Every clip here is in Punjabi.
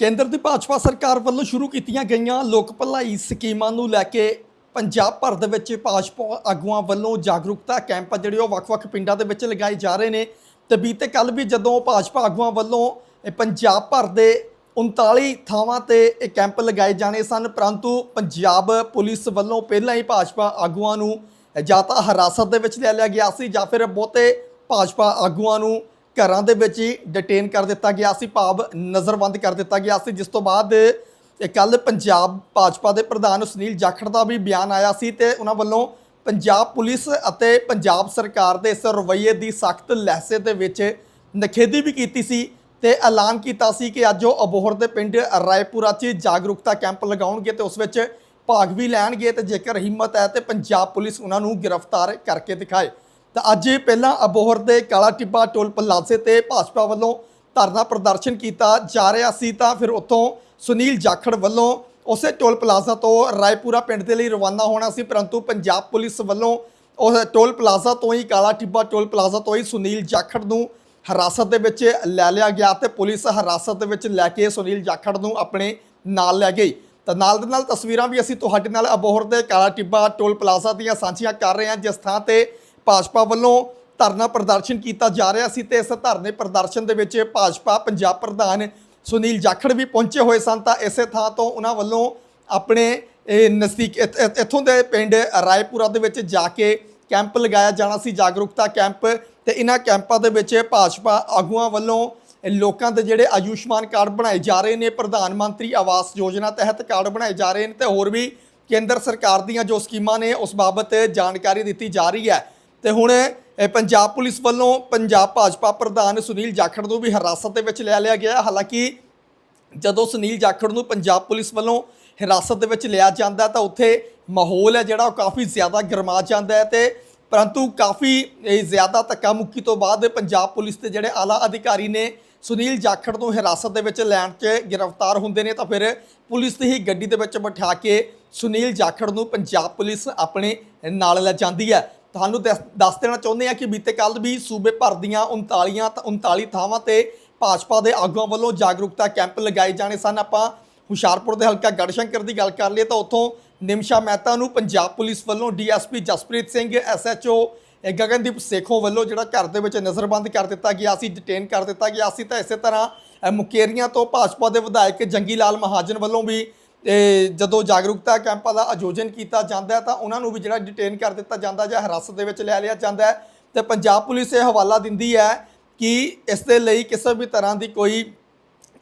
ਕੇਂਦਰ ਦੀ ਭਾਜਪਾ ਸਰਕਾਰ ਵੱਲੋਂ ਸ਼ੁਰੂ ਕੀਤੀਆਂ ਗਈਆਂ ਲੋਕ ਭਲਾਈ ਸਕੀਮਾਂ ਨੂੰ ਲੈ ਕੇ ਪੰਜਾਬ ਭਰ ਦੇ ਵਿੱਚ ਭਾਜਪਾ ਆਗੂਆਂ ਵੱਲੋਂ ਜਾਗਰੂਕਤਾ ਕੈਂਪ ਜਿਹੜੇ ਉਹ ਵੱਖ-ਵੱਖ ਪਿੰਡਾਂ ਦੇ ਵਿੱਚ ਲਗਾਏ ਜਾ ਰਹੇ ਨੇ ਤੇ ਬੀਤੇ ਕੱਲ ਵੀ ਜਦੋਂ ਭਾਜਪਾ ਆਗੂਆਂ ਵੱਲੋਂ ਪੰਜਾਬ ਭਰ ਦੇ 39 ਥਾਵਾਂ ਤੇ ਇਹ ਕੈਂਪ ਲਗਾਏ ਜਾਣੇ ਸਨ, ਪਰੰਤੂ ਪੰਜਾਬ ਪੁਲਿਸ ਵੱਲੋਂ ਪਹਿਲਾਂ ਹੀ ਭਾਜਪਾ ਆਗੂਆਂ ਨੂੰ ਜਾਂ ਤਾਂ ਹਿਰਾਸਤ ਦੇ ਵਿੱਚ ਲੈ ਲਿਆ ਗਿਆ ਸੀ ਜਾਂ ਫਿਰ ਬਹੁਤੇ ਭਾਜਪਾ ਆਗੂਆਂ ਨੂੰ ਘਰਾਂ ਦੇ ਵਿੱਚ ਹੀ ਡਿਟੇਨ ਕਰ ਦਿੱਤਾ ਗਿਆ ਸੀ, ਭਾਵ ਨਜ਼ਰਬੰਦ ਕਰ ਦਿੱਤਾ ਗਿਆ ਸੀ, ਜਿਸ ਤੋਂ ਬਾਅਦ ਕੱਲ ਪੰਜਾਬ ਭਾਜਪਾ ਦੇ ਪ੍ਰਧਾਨ ਸੁਨੀਲ ਜਾਖੜ ਦਾ ਵੀ ਬਿਆਨ ਆਇਆ ਸੀ ਤੇ ਉਹਨਾਂ ਵੱਲੋਂ ਪੰਜਾਬ ਪੁਲਿਸ ਅਤੇ ਪੰਜਾਬ ਸਰਕਾਰ ਦੇ ਇਸ ਰਵੱਈਏ ਦੀ ਸਖਤ ਲਹਿਸੇ ਦੇ ਵਿੱਚ ਨਖੇਦੀ ਵੀ ਕੀਤੀ ਸੀ ਤੇ ਐਲਾਨ ਕੀਤਾ ਸੀ ਕਿ ਅੱਜ ਉਹ ਅਬੋਹਰ ਦੇ ਪਿੰਡ ਰਾਏਪੁਰਾ 'ਚ ਜਾਗਰੂਕਤਾ ਕੈਂਪ ਲਗਾਉਣਗੇ ਤੇ ਉਸ ਵਿੱਚ ਭਾਗ ਵੀ ਲੈਣਗੇ ਤੇ ਜੇਕਰ ਹਿੰਮਤ ਹੈ ਤੇ ਪੰਜਾਬ ਪੁਲਿਸ ਉਹਨਾਂ ਨੂੰ ਗ੍ਰਿਫਤਾਰ ਕਰਕੇ ਦਿਖਾਏ। ਤਾਂ ਅੱਜ ਪਹਿਲਾਂ ਅਬੋਹਰ ਦੇ ਕਾਲਾ ਟਿੱਬਾ ਟੋਲ ਪਲਾਜ਼ੇ ਤੇ ਭਾਜਪਾ ਵੱਲੋਂ ਧਰਨਾ ਪ੍ਰਦਰਸ਼ਨ ਕੀਤਾ ਜਾ ਰਿਹਾ ਸੀ ਤਾਂ ਫਿਰ ਉੱਥੋਂ ਸੁਨੀਲ ਜਾਖੜ ਵੱਲੋਂ ਉਸੇ ਟੋਲ ਪਲਾਜ਼ਾ ਤੋਂ ਰਾਏਪੁਰਾ ਪਿੰਡ ਦੇ ਲਈ ਰਵਾਨਾ ਹੋਣਾ ਸੀ, ਪਰੰਤੂ ਪੰਜਾਬ ਪੁਲਿਸ ਵੱਲੋਂ ਉਸ ਟੋਲ ਪਲਾਜ਼ਾ ਤੋਂ ਹੀ, ਕਾਲਾ ਟਿੱਬਾ ਟੋਲ ਪਲਾਜ਼ਾ ਤੋਂ ਹੀ ਸੁਨੀਲ ਜਾਖੜ ਨੂੰ ਹਿਰਾਸਤ ਦੇ ਵਿੱਚ ਲੈ ਲਿਆ ਗਿਆ ਤੇ ਪੁਲਿਸ ਹਿਰਾਸਤ ਦੇ ਵਿੱਚ ਲੈ ਕੇ ਸੁਨੀਲ ਜਾਖੜ ਨੂੰ ਆਪਣੇ ਨਾਲ ਲੈ ਗਈ। ਤਾਂ ਨਾਲ ਦੇ ਨਾਲ ਤਸਵੀਰਾਂ ਵੀ ਅਸੀਂ ਤੁਹਾਡੇ ਨਾਲ ਅਬੋਹਰ ਦੇ ਕਾਲਾ ਟਿੱਬਾ ਟੋਲ ਪਲਾਜ਼ਾ ਦੀਆਂ ਸਾਂਝੀਆਂ ਕਰ ਰਹੇ ਹਾਂ, ਜਿਸ ਥਾਂ ਤੇ ਭਾਜਪਾ ਵੱਲੋਂ ਧਰਨਾ ਪ੍ਰਦਰਸ਼ਨ ਕੀਤਾ ਜਾ ਰਿਹਾ ਸੀ ਤੇ ਇਸ ਧਰਨੇ ਪ੍ਰਦਰਸ਼ਨ ਦੇ ਵਿੱਚ ਭਾਜਪਾ ਪੰਜਾਬ ਪ੍ਰਧਾਨ ਸੁਨੀਲ ਜਾਖੜ ਵੀ ਪਹੁੰਚੇ ਹੋਏ ਸਨ ਤਾਂ ਇਸੇ ਥਾਂ ਤੋਂ ਉਹਨਾਂ ਵੱਲੋਂ ਆਪਣੇ, ਇਹ ਨਜ਼ਦੀਕ ਇੱਥ- ਇੱਥੋਂ ਦੇ ਪਿੰਡ ਰਾਏਪੁਰਾ ਦੇ ਵਿੱਚ ਜਾ ਕੇ ਕੈਂਪ ਲਗਾਇਆ ਜਾਣਾ ਸੀ, ਜਾਗਰੂਕਤਾ ਕੈਂਪ ਤੇ ਇਹਨਾਂ ਕੈਂਪਾਂ ਦੇ ਵਿੱਚ ਭਾਜਪਾ ਆਗੂਆਂ ਵੱਲੋਂ ਲੋਕਾਂ ਦੇ ਜਿਹੜੇ ਆਯੁਸ਼ਮਾਨ ਕਾਰਡ ਬਣਾਏ ਜਾ ਰਹੇ ਨੇ, ਪ੍ਰਧਾਨ ਮੰਤਰੀ ਆਵਾਸ ਯੋਜਨਾ ਤਹਿਤ ਕਾਰਡ ਬਣਾਏ ਜਾ ਰਹੇ ਨੇ ਤੇ ਹੋਰ ਵੀ ਕੇਂਦਰ ਸਰਕਾਰ ਦੀਆਂ ਜੋ ਸਕੀਮਾਂ ਨੇ ਉਸ ਬਾਬਤ ਜਾਣਕਾਰੀ ਦਿੱਤੀ ਜਾ ਰਹੀ ਹੈ। ਤੇ ਹੁਣ ਇਹ ਪੰਜਾਬ ਪੁਲਿਸ ਵੱਲੋਂ ਪੰਜਾਬ ਭਾਜਪਾ ਪ੍ਰਧਾਨ ਸੁਨੀਲ ਜਾਖੜ ਨੂੰ ਵੀ ਹਿਰਾਸਤ ਦੇ ਵਿੱਚ ਲੈ ਲਿਆ ਗਿਆ ਹਾਲਾਂਕਿ ਜਦੋਂ ਸੁਨੀਲ ਜਾਖੜ ਨੂੰ ਪੰਜਾਬ ਪੁਲਿਸ ਵੱਲੋਂ ਹਿਰਾਸਤ ਦੇ ਵਿੱਚ ਲਿਆ ਜਾਂਦਾ ਤਾਂ ਉੱਥੇ ਮਾਹੌਲ ਹੈ ਜਿਹੜਾ ਉਹ ਕਾਫੀ ਜ਼ਿਆਦਾ ਗਰਮਾ ਜਾਂਦਾ ਹੈ ਤੇ ਪਰੰਤੂ ਕਾਫੀ ਜ਼ਿਆਦਾ ਧੱਕਾ ਮੁੱਕੀ ਤੋਂ ਬਾਅਦ ਪੰਜਾਬ ਪੁਲਿਸ ਦੇ ਜਿਹੜੇ ਆਲਾ ਅਧਿਕਾਰੀ ਨੇ ਸੁਨੀਲ ਜਾਖੜ ਨੂੰ ਹਿਰਾਸਤ ਦੇ ਵਿੱਚ ਲੈਣ 'ਚ ਗ੍ਰਿਫਤਾਰ ਹੁੰਦੇ ਨੇ ਤਾਂ ਫਿਰ ਪੁਲਿਸ ਦੀ ਹੀ ਗੱਡੀ ਦੇ ਵਿੱਚ ਬਿਠਾ ਕੇ ਸੁਨੀਲ ਜਾਖੜ ਨੂੰ ਪੰਜਾਬ ਪੁਲਿਸ ਆਪਣੇ ਨਾਲ ਲੈ ਜਾਂਦੀ ਹੈ। ਤੁਹਾਨੂੰ ਦੱਸ ਦੱਸ ਦੇਣਾ ਚਾਹੁੰਦੇ ਹਾਂ ਕਿ ਬੀਤੇ ਕੱਲ ਵੀ ਸੂਬੇ ਭਰ ਦੀਆਂ 39 ਤਾਂ 39 ਥਾਵਾਂ ਤੇ ਭਾਜਪਾ ਦੇ ਆਗੂਆਂ ਵੱਲੋਂ ਜਾਗਰੂਕਤਾ ਕੈਂਪ ਲਗਾਏ ਜਾਣੇ ਸਨ। ਆਪਾਂ ਹੁਸ਼ਿਆਰਪੁਰ ਦੇ ਹਲਕਾ ਗੜਸ਼ੰਕਰ ਦੀ ਗੱਲ ਕਰ ਲਈਏ ਤਾਂ ਉੱਥੋਂ ਨਿਮਸ਼ਾ ਮਹਿਤਾ ਨੂੰ ਪੰਜਾਬ ਪੁਲਿਸ ਵੱਲੋਂ ਡੀਐਸਪੀ ਜਸਪ੍ਰੀਤ ਸਿੰਘ, ਐਸਐਚਓ ਗਗਨਦੀਪ ਸੇਖੋਂ ਵੱਲੋਂ ਜਿਹੜਾ ਘਰ ਦੇ ਵਿੱਚ ਨਜ਼ਰਬੰਦ ਕਰ ਦਿੱਤਾ ਗਿਆ ਸੀ ਡਿਟੇਨ ਕਰ ਦਿੱਤਾ ਗਿਆ ਸੀ। ਤਾਂ ਇਸੇ ਤਰ੍ਹਾਂ ਮੁਕੇਰੀਆਂ ਤੋਂ ਭਾਜਪਾ ਦੇ ਵਿਧਾਇਕ ਜੰਗੀ ਲਾਲ ਮਹਾਜਨ ਵੱਲੋਂ ਵੀ ਇਹ ਜਦੋਂ ਜਾਗਰੂਕਤਾ ਕੈਂਪਾਂ ਦਾ ਆਯੋਜਨ ਕੀਤਾ ਜਾਂਦਾ ਹੈ ਤਾਂ ਉਹਨਾਂ ਨੂੰ ਵੀ ਜਿਹੜਾ ਡਿਟੇਨ ਕਰ ਦਿੱਤਾ ਜਾਂਦਾ ਜਾਂ ਹਿਰਾਸਤ ਦੇ ਵਿੱਚ ਲੈ ਲਿਆ ਜਾਂਦਾ ਹੈ। ਤੇ ਪੰਜਾਬ ਪੁਲਿਸ ਇਹ ਹਵਾਲਾ ਦਿੰਦੀ ਹੈ ਕਿ ਇਸ ਦੇ ਲਈ ਕਿਸੇ ਵੀ ਤਰ੍ਹਾਂ ਦੀ ਕੋਈ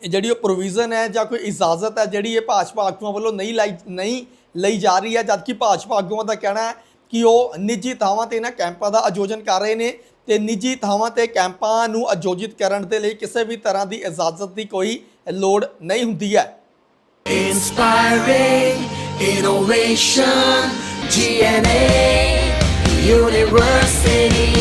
ਜਿਹੜੀ ਉਹ ਪ੍ਰੋਵੀਜ਼ਨ ਹੈ ਜਾਂ ਕੋਈ ਇਜਾਜ਼ਤ ਹੈ ਜਿਹੜੀ ਇਹ ਭਾਜਪਾ ਆਗੂਆਂ ਵੱਲੋਂ ਨਹੀਂ ਲਾਈ, ਨਹੀਂ ਲਈ ਜਾ ਰਹੀ ਹੈ। ਜਦਕਿ ਭਾਜਪਾ ਆਗੂਆਂ ਦਾ ਕਹਿਣਾ ਹੈ ਕਿ ਉਹ ਨਿੱਜੀ ਥਾਵਾਂ ਤੇ ਇਹਨਾਂ ਕੈਂਪਾਂ ਦਾ ਆਯੋਜਨ ਕਰ ਰਹੇ ਨੇ ਤੇ ਨਿੱਜੀ ਥਾਵਾਂ ਤੇ ਕੈਂਪਾਂ ਨੂੰ ਆਯੋਜਿਤ ਕਰਨ ਦੇ ਲਈ ਕਿਸੇ ਵੀ ਤਰ੍ਹਾਂ ਦੀ ਇਜਾਜ਼ਤ ਦੀ ਕੋਈ ਲੋੜ ਨਹੀਂ ਹੁੰਦੀ ਹੈ। Inspiring innovation, GNA University.